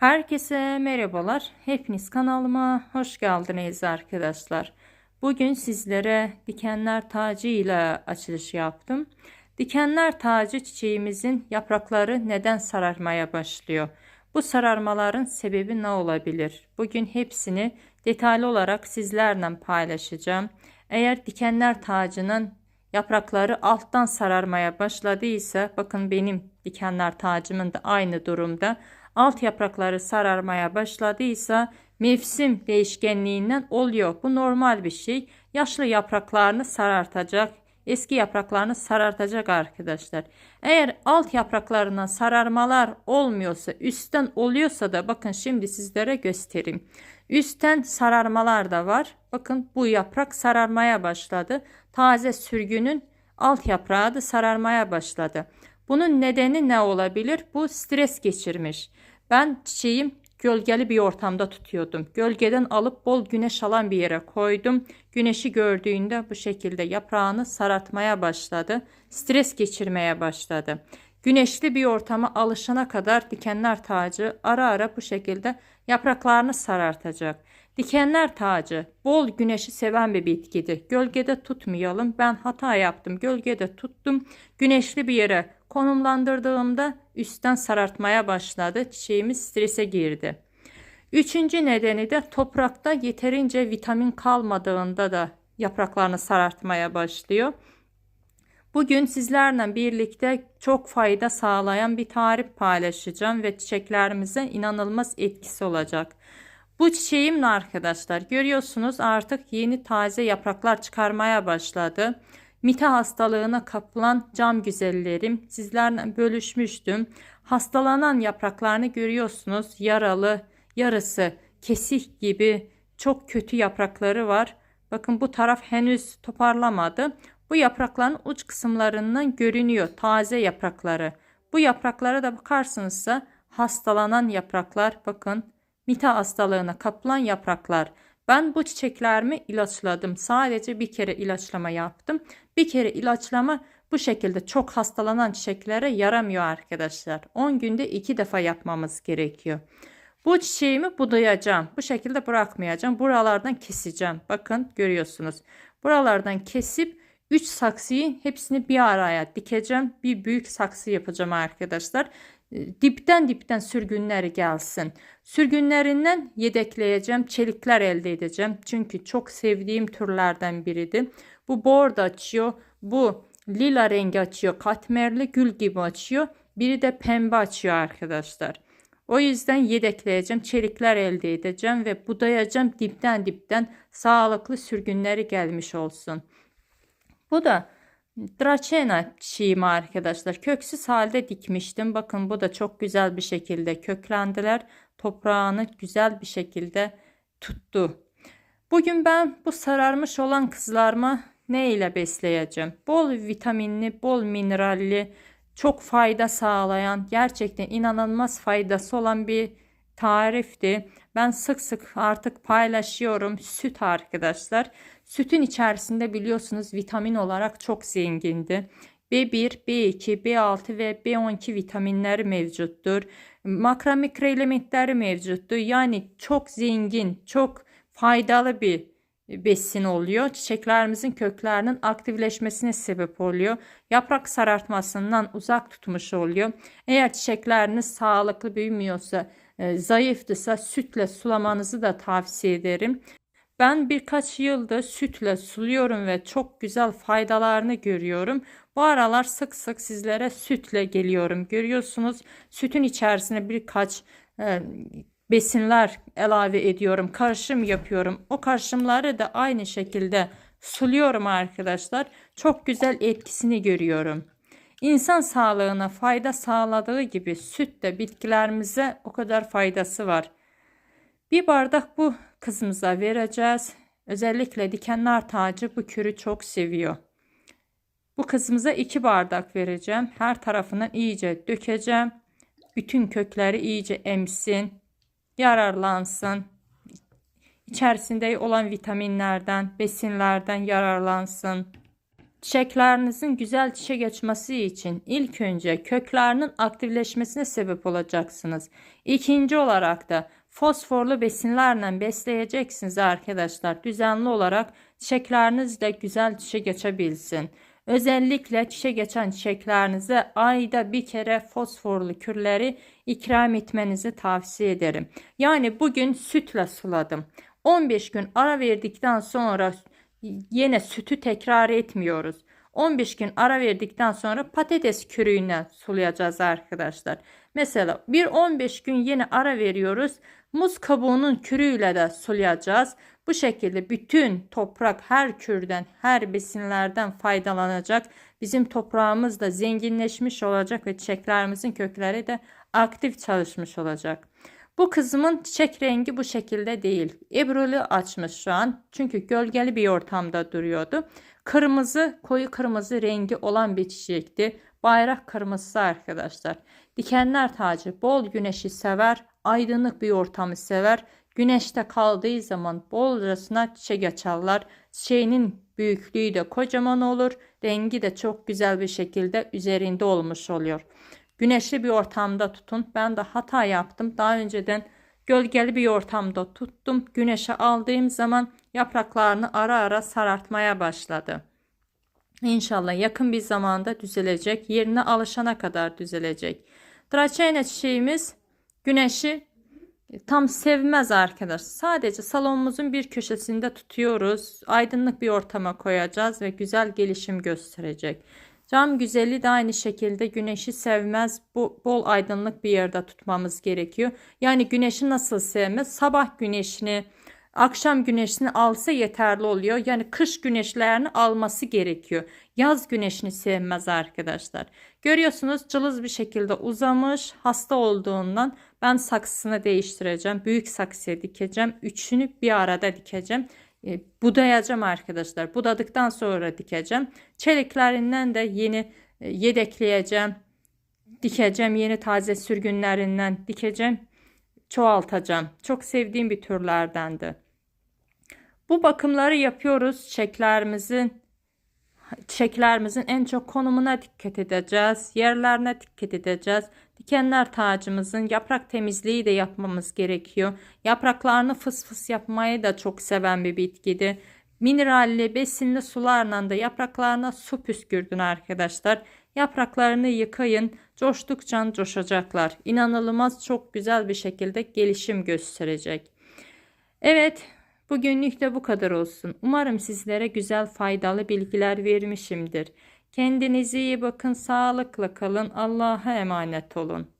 Herkese merhabalar. Hepiniz kanalıma hoş geldiniz arkadaşlar. Bugün sizlere dikenler tacı ile açılış yaptım. Dikenler tacı çiçeğimizin yaprakları neden sararmaya başlıyor? Bu sararmaların sebebi ne olabilir? Bugün hepsini detaylı olarak sizlerle paylaşacağım. Eğer dikenler tacının yaprakları alttan sararmaya başladıysa bakın benim dikenler tacımın da aynı durumda alt yaprakları sararmaya başladıysa mevsim değişkenliğinden oluyor. Bu normal bir şey. Yaşlı yapraklarını sarartacak, eski yapraklarını sarartacak arkadaşlar. Eğer alt yapraklarından sararmalar olmuyorsa, üstten oluyorsa da bakın şimdi sizlere göstereyim. Üstten sararmalar da var. Bakın bu yaprak sararmaya başladı. Taze sürgünün alt yaprağı da sararmaya başladı. Bunun nedeni ne olabilir? Bu stres geçirmiş. Ben çiçeğim gölgeli bir ortamda tutuyordum. Gölgeden alıp bol güneş alan bir yere koydum. Güneşi gördüğünde bu şekilde yaprağını sarartmaya başladı. Stres geçirmeye başladı. Güneşli bir ortama alışana kadar dikenler tacı ara ara bu şekilde yapraklarını sarartacak. Dikenler tacı bol güneşi seven bir bitkidir. Gölgede tutmayalım. Ben hata yaptım. Gölgede tuttum. Güneşli bir yere konumlandırdığımda üstten sarartmaya başladı. Çiçeğimiz strese girdi. Üçüncü nedeni de toprakta yeterince vitamin kalmadığında da yapraklarını sarartmaya başlıyor. Bugün sizlerle birlikte çok fayda sağlayan bir tarif paylaşacağım ve çiçeklerimize inanılmaz etkisi olacak. Bu çiçeğimle arkadaşlar görüyorsunuz artık yeni taze yapraklar çıkarmaya başladı. Mite hastalığına kapılan cam güzellerim sizlerle bölüşmüştüm. Hastalanan yapraklarını görüyorsunuz. Yaralı, yarısı kesik gibi çok kötü yaprakları var. Bakın bu taraf henüz toparlamadı. Bu yaprakların uç kısımlarından görünüyor taze yaprakları. Bu yapraklara da bakarsınızsa hastalanan yapraklar bakın mite hastalığına kapılan yapraklar. Ben bu çiçeklerimi ilaçladım. Sadece bir kere ilaçlama yaptım. Bir kere ilaçlama bu şekilde çok hastalanan çiçeklere yaramıyor arkadaşlar. 10 günde 2 defa yapmamız gerekiyor. Bu çiçeğimi budayacağım. Bu şekilde bırakmayacağım. Buralardan keseceğim. Bakın görüyorsunuz. Buralardan kesip 3 saksıyı hepsini bir araya dikeceğim. Bir büyük saksı yapacağım arkadaşlar. Ee, dipten dipten sürgünleri gelsin. Sürgünlerinden yedekleyeceğim. Çelikler elde edeceğim. Çünkü çok sevdiğim türlerden biridir. Bu bordo açıyor. Bu lila rengi açıyor. Katmerli gül gibi açıyor. Biri de pembe açıyor arkadaşlar. O yüzden yedekleyeceğim. Çelikler elde edeceğim ve budayacağım dipten dipten sağlıklı sürgünleri gelmiş olsun. Bu da Dracena çiğimi arkadaşlar. Köksüz halde dikmiştim. Bakın bu da çok güzel bir şekilde köklendiler. Toprağını güzel bir şekilde tuttu. Bugün ben bu sararmış olan kızlarımı ne ile besleyeceğim? Bol vitaminli, bol mineralli, çok fayda sağlayan, gerçekten inanılmaz faydası olan bir tarifti. Ben sık sık artık paylaşıyorum. Süt arkadaşlar. Sütün içerisinde biliyorsunuz vitamin olarak çok zengindi. B1, B2, B6 ve B12 vitaminleri mevcuttur. Makro mikro elementleri mevcuttur. Yani çok zengin, çok faydalı bir besin oluyor. Çiçeklerimizin köklerinin aktifleşmesine sebep oluyor. Yaprak sarartmasından uzak tutmuş oluyor. Eğer çiçekleriniz sağlıklı büyümüyorsa, e, zayıftısa sütle sulamanızı da tavsiye ederim. Ben birkaç yıldır sütle suluyorum ve çok güzel faydalarını görüyorum. Bu aralar sık sık sizlere sütle geliyorum. Görüyorsunuz sütün içerisine birkaç e, besinler ilave ediyorum. Karışım yapıyorum. O karışımları da aynı şekilde suluyorum arkadaşlar. Çok güzel etkisini görüyorum. İnsan sağlığına fayda sağladığı gibi süt de bitkilerimize o kadar faydası var. Bir bardak bu kızımıza vereceğiz. Özellikle dikenler tacı bu kürü çok seviyor. Bu kızımıza iki bardak vereceğim. Her tarafından iyice dökeceğim. Bütün kökleri iyice emsin. Yararlansın. İçerisinde olan vitaminlerden, besinlerden yararlansın. Çiçeklerinizin güzel çiçek açması için ilk önce köklerinin aktifleşmesine sebep olacaksınız. İkinci olarak da fosforlu besinlerle besleyeceksiniz arkadaşlar. Düzenli olarak çiçekleriniz de güzel çiçek açabilsin. Özellikle çiçek geçen çiçeklerinize ayda bir kere fosforlu kürleri ikram etmenizi tavsiye ederim. Yani bugün sütle suladım. 15 gün ara verdikten sonra yine sütü tekrar etmiyoruz. 15 gün ara verdikten sonra patates kürüyle sulayacağız arkadaşlar. Mesela bir 15 gün yine ara veriyoruz. Muz kabuğunun kürüyle de sulayacağız. Bu şekilde bütün toprak her kürden, her besinlerden faydalanacak. Bizim toprağımız da zenginleşmiş olacak ve çiçeklerimizin kökleri de aktif çalışmış olacak. Bu kızımın çiçek rengi bu şekilde değil. Ebruli açmış şu an. Çünkü gölgeli bir ortamda duruyordu. Kırmızı, koyu kırmızı rengi olan bir çiçekti. Bayrak kırmızısı arkadaşlar. Dikenler tacı bol güneşi sever, aydınlık bir ortamı sever. Güneşte kaldığı zaman bolcasına çiçek açarlar. Çiçeğinin büyüklüğü de kocaman olur. Rengi de çok güzel bir şekilde üzerinde olmuş oluyor. Güneşli bir ortamda tutun. Ben de hata yaptım. Daha önceden gölgeli bir ortamda tuttum. Güneşe aldığım zaman yapraklarını ara ara sarartmaya başladı. İnşallah yakın bir zamanda düzelecek. Yerine alışana kadar düzelecek. Dracaena çiçeğimiz güneşi tam sevmez arkadaş. Sadece salonumuzun bir köşesinde tutuyoruz. Aydınlık bir ortama koyacağız ve güzel gelişim gösterecek. Cam güzeli de aynı şekilde güneşi sevmez. Bu bol aydınlık bir yerde tutmamız gerekiyor. Yani güneşi nasıl sevmez? Sabah güneşini, akşam güneşini alsa yeterli oluyor. Yani kış güneşlerini alması gerekiyor. Yaz güneşini sevmez arkadaşlar. Görüyorsunuz cılız bir şekilde uzamış. Hasta olduğundan ben saksısını değiştireceğim. Büyük saksıya dikeceğim. Üçünü bir arada dikeceğim. E, budayacağım arkadaşlar. Budadıktan sonra dikeceğim. Çeliklerinden de yeni e, yedekleyeceğim. Dikeceğim. Yeni taze sürgünlerinden dikeceğim. Çoğaltacağım. Çok sevdiğim bir türlerdendi. Bu bakımları yapıyoruz. Çiçeklerimizin çiçeklerimizin en çok konumuna dikkat edeceğiz. Yerlerine dikkat edeceğiz. Dikenler tacımızın yaprak temizliği de yapmamız gerekiyor. Yapraklarını fıs fıs yapmayı da çok seven bir bitkidir. Mineralli, besinli sularla da yapraklarına su püskürdün arkadaşlar. Yapraklarını yıkayın. Coştukça coşacaklar. İnanılmaz çok güzel bir şekilde gelişim gösterecek. Evet Bugünlük de bu kadar olsun. Umarım sizlere güzel faydalı bilgiler vermişimdir. Kendinize iyi bakın, sağlıkla kalın, Allah'a emanet olun.